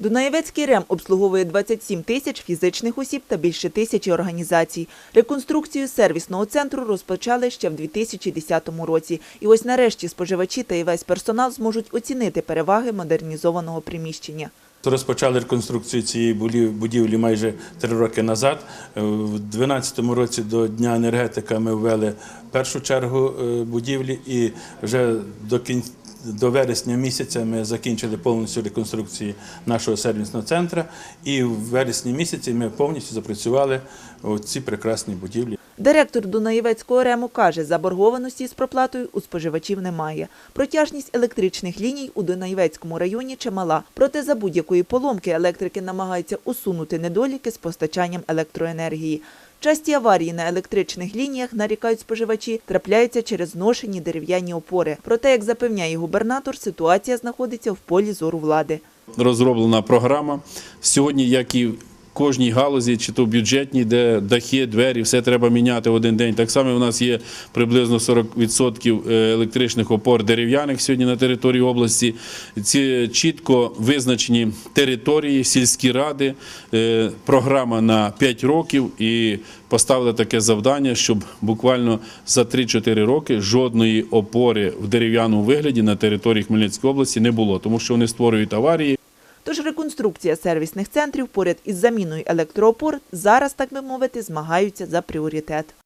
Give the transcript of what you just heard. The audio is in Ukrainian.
Дунаєвецький РЕМ обслуговує 27 тисяч фізичних осіб та більше тисячі організацій. Реконструкцію сервісного центру розпочали ще в 2010 році. І ось нарешті споживачі та і весь персонал зможуть оцінити переваги модернізованого приміщення. Розпочали реконструкцію цієї будівлі майже три роки назад. Е, В 2012 році до Дня енергетика ми ввели першу чергу е, будівлі і вже до кінця. До вересня місяця ми закінчили повністю реконструкцію нашого сервісного центру, і в вересні місяці ми повністю запрацювали ці прекрасні будівлі. Директор Дунаєвецького РЕМу каже, заборгованості з проплатою у споживачів немає. Протяжність електричних ліній у Дунаєвецькому районі чимала. Проте за будь-якої поломки електрики намагаються усунути недоліки з постачанням електроенергії. Часті аварії на електричних лініях, нарікають споживачі, трапляються через зношені дерев'яні опори. Проте, як запевняє губернатор, ситуація знаходиться в полі зору влади. розроблена програма. Сьогодні, як і кожній галузі, чи то бюджетній, де дахи, двері, все треба міняти в один день. Так само у нас є приблизно 40% електричних опор дерев'яних сьогодні на території області. Ці чітко визначені території, сільські ради, е, програма на 5 років і поставили таке завдання, щоб буквально за 3-4 роки жодної опори в дерев'яному вигляді на території Хмельницької області не було, тому що вони створюють аварії. Тож реконструкція сервісних центрів поряд із заміною електроопор зараз, так би мовити, змагаються за пріоритет.